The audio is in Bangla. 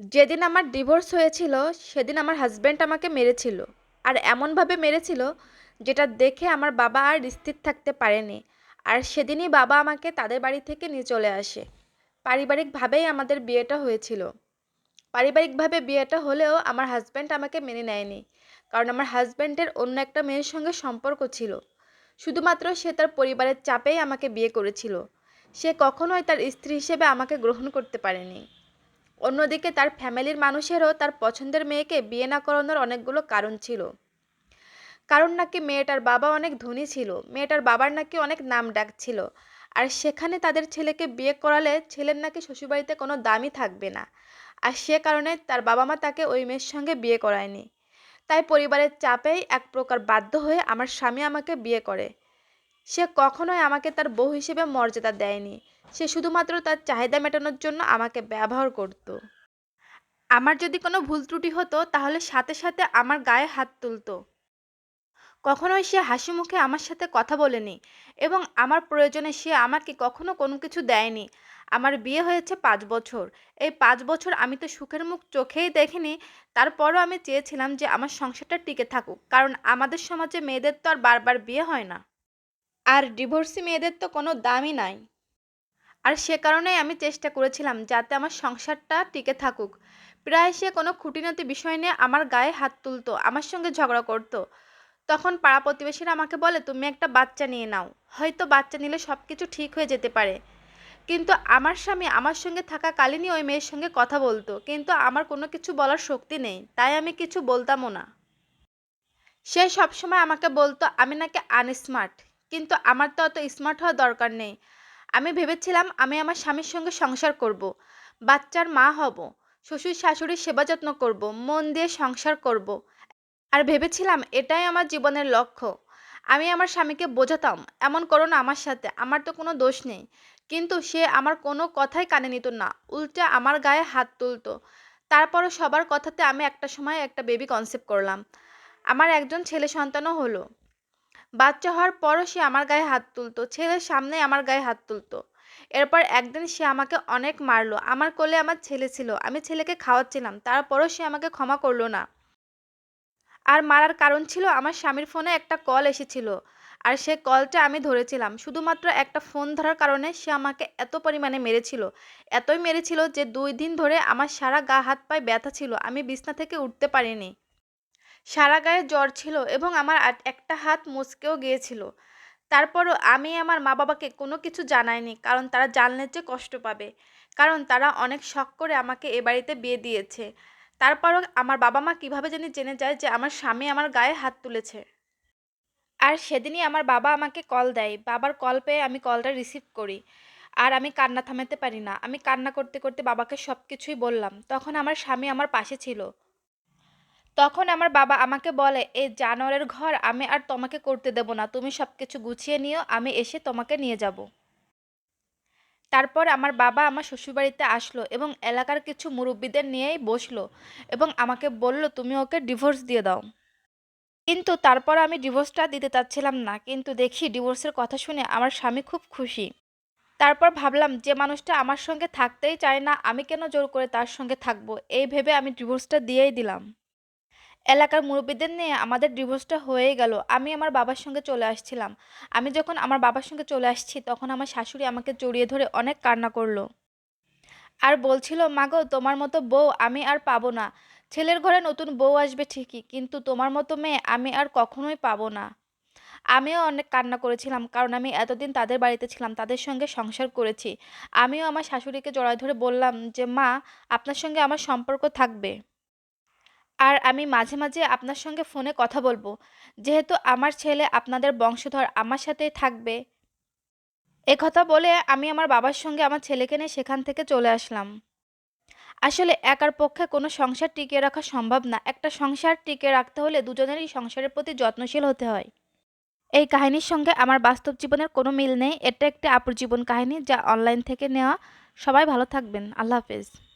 যেদিন আমার ডিভোর্স হয়েছিল, সেদিন আমার হাজব্যান্ড আমাকে মেরেছিল। আর এমনভাবে মেরেছিল যেটা দেখে আমার বাবা আর স্থির থাকতে পারেনি। আর সেদিনই বাবা আমাকে তাদের বাড়ি থেকে নিয়ে চলে আসে। পারিবারিকভাবেই আমাদের বিয়েটা হয়েছিল। পারিবারিকভাবে বিয়েটা হলেও আমার হাজব্যান্ড আমাকে মেনে নেয়নি। কারণ আমার হাজব্যান্ডের অন্য একটা মেয়ের সঙ্গে সম্পর্ক ছিল। শুধুমাত্র সে তার পরিবারের চাপেই আমাকে বিয়ে করেছিল। সে কখনোই তার স্ত্রী হিসেবে আমাকে গ্রহণ করতে পারেনি। অন্যদিকে তার ফ্যামিলির মানুষেরও তার পছন্দের মেয়েকে বিয়ে না করানোর অনেকগুলো কারণ ছিল। কারণ নাকি মেয়েটার বাবা অনেক ধনী ছিল, মেয়েটার বাবার নাকি অনেক নাম ডাক ছিল। আর সেখানে তাদের ছেলেকে বিয়ে করালে ছেলের নাকি শ্বশুরবাড়িতে কোনো দামই থাকবে না। আর সে কারণে তার বাবা মা তাকে ওই মেয়ের সঙ্গে বিয়ে করায়নি। তাই পরিবারের চাপেই এক প্রকার বাধ্য হয়ে আমার স্বামী আমাকে বিয়ে করে। সে কখনোই আমাকে তার বউ হিসেবে মর্যাদা দেয়নি। সে শুধুমাত্র তার চাহিদা মেটানোর জন্য আমাকে ব্যবহার করত। আমার যদি কোনো ভুল ত্রুটি হতো, তাহলে সাথে সাথে আমার গায়ে হাত তুলতো। কখনোই সে হাসি মুখে আমার সাথে কথা বলেনি এবং আমার প্রয়োজনে সে আমাকে কখনো কোনো কিছু দেয়নি। আমার বিয়ে হয়েছে পাঁচ বছর। এই পাঁচ বছর আমি তো সুখের মুখ চোখেই দেখিনি। তারপরও আমি চেয়েছিলাম যে আমার সংসারটা টিকে থাকুক, কারণ আমাদের সমাজে মেয়েদের তো আর বারবার বিয়ে হয় না। আর ডিভোর্সি মেয়েদের তো কোনো দামই নাই। আর সে কারণেই আমি চেষ্টা করেছিলাম যাতে আমার সংসারটা টিকে থাকুক। প্রায় সে কোনো খুঁটিনাটি বিষয় নিয়ে আমার গায়ে হাত তুলতো, আমার সঙ্গে ঝগড়া করতো। তখন পাড়া প্রতিবেশীরা আমাকে বলে, তুমি একটা বাচ্চা নিয়ে নাও। হয়তো বাচ্চা নিলে সব কিছু ঠিক হয়ে যেতে পারে। কিন্তু আমার স্বামী আমার সঙ্গে থাকাকালীনই ওই মেয়ের সঙ্গে কথা বলতো, কিন্তু আমার কোনো কিছু বলার শক্তি নেই, তাই আমি কিছু বলতামও না। সে সবসময় আমাকে বলতো, আমি নাকি আনস্মার্ট কিন্তু আমার তো অত স্মার্ট হওয়া দরকার নেই। আমি ভেবেছিলাম আমি আমার স্বামীর সঙ্গে সংসার করব। বাচ্চার মা হব, শ্বশুর শাশুড়ির সেবা যত্ন করব, মন দিয়ে সংসার করব। আর ভেবেছিলাম এটাই আমার জীবনের লক্ষ্য। আমি আমার স্বামীকে বোঝাতাম, এমন করো না আমার সাথে, আমার তো কোনো দোষ নেই। কিন্তু সে আমার কোনো কথাই কানে নিত না, উল্টে আমার গায়ে হাত তুলতো। তারপরও সবার কথাতে আমি একটা সময় একটা বেবি কনসেপ্ট করলাম। আমার একজন ছেলে সন্তানও হলো। বাচ্চা হওয়ার পরও সে আমার গায়ে হাত তুলতো, ছেলের সামনেই আমার গায়ে হাত তুলতো। এরপর একদিন সে আমাকে অনেক মারলো, আমার কোলে আমার ছেলে ছিল, আমি ছেলেকে খাওয়াচ্ছিলাম, তারপরও সে আমাকে ক্ষমা করল না। আর মারার কারণ ছিল আমার স্বামীর ফোনে একটা কল এসেছিল, আর সে কলটা আমি ধরেছিলাম, শুধুমাত্র একটা ফোন ধরার কারণে সে আমাকে এত পরিমাণে মেরেছিল, এতই মেরেছিল যে দুই দিন ধরে আমার সারা গা হাত পায়ে ব্যথা ছিল, আমি বিছনা থেকে উঠতে পারিনি। সারা গায়ে জ্বর ছিল এবং আমার একটা হাত মুচকেও গিয়েছিল। তারপরও আমি আমার মা বাবাকে কোনো কিছু জানাইনি, কারণ তারা জানলে যে কষ্ট পাবে। কারণ তারা অনেক শখ করে আমাকে এ বাড়িতে বিয়ে দিয়েছে। তারপরও আমার বাবা মা কীভাবে জানি জেনে যায় যে আমার স্বামী আমার গায়ে হাত তুলেছে। আর সেদিনই আমার বাবা আমাকে কল দেয়। বাবার কল পেয়ে আমি কলটা রিসিভ করি। আর আমি কান্না থামাতে পারি না। আমি কান্না করতে করতে বাবাকে সব কিছুই বললাম। তখন আমার স্বামী আমার পাশে ছিল। তখন আমার বাবা আমাকে বলে এই জানোয়ারের ঘর আমি আর তোমাকে করতে দেব না। তুমি সব কিছু গুছিয়ে নিও, আমি এসে তোমাকে নিয়ে যাব। তারপর আমার বাবা আমার শ্বশুরবাড়িতে আসলো এবং এলাকার কিছু মুরব্বীদের নিয়েই বসল এবং আমাকে বলল, তুমি ওকে ডিভোর্স দিয়ে দাও। কিন্তু তারপর আমি ডিভোর্সটা দিতে চাচ্ছিলাম না। কিন্তু দেখি ডিভোর্সের কথা শুনে আমার স্বামী খুব খুশি। তারপর ভাবলাম, যে মানুষটা আমার সঙ্গে থাকতেই চায় না, আমি কেন জোর করে তার সঙ্গে থাকব? এই ভেবে আমি ডিভোর্সটা দিয়েই দিলাম। এলাকার মুরব্বীদের নিয়ে আমাদের ডিভোর্সটা হয়েই গেল। আমি আমার বাবার সঙ্গে চলে আসছিলাম। আমি যখন আমার বাবার সঙ্গে চলে আসছি, তখন আমার শাশুড়ি আমাকে জড়িয়ে ধরে অনেক কান্না করল। আর বলছিল মাগো তোমার মতো বউ আমি আর পাবো না। ছেলের ঘরে নতুন বউ আসবে ঠিকই, কিন্তু তোমার মতো মেয়ে আমি আর কখনোই পাবো না। আমিও অনেক কান্না করেছিলাম, কারণ আমি এতদিন তাদের বাড়িতে ছিলাম, তাদের সঙ্গে সংসার করেছি। আমিও আমার শাশুড়িকে জড়ায় ধরে বললাম যে, মা, আপনার সঙ্গে আমার সম্পর্ক থাকবে। আর আমি মাঝে মাঝে আপনার সঙ্গে ফোনে কথা বলব। যেহেতু আমার ছেলে আপনাদের বংশধর, আমার সাথেই থাকবে। একথা বলে আমি আমার বাবার সঙ্গে আমার ছেলেকে নিয়ে সেখান থেকে চলে আসলাম। আসলে একার পক্ষে কোনো সংসার টিকিয়ে রাখা সম্ভব না। একটা সংসার টিকিয়ে রাখতে হলে দুজনেরই সংসারের প্রতি যত্নশীল হতে হয়। এই কাহিনীর সঙ্গে আমার বাস্তব জীবনের কোনো মিল নেই। এটা একটি আপুর জীবন কাহিনী যা অনলাইন থেকে নেওয়া। সবাই ভালো থাকবেন। আল্লাহ হাফেজ।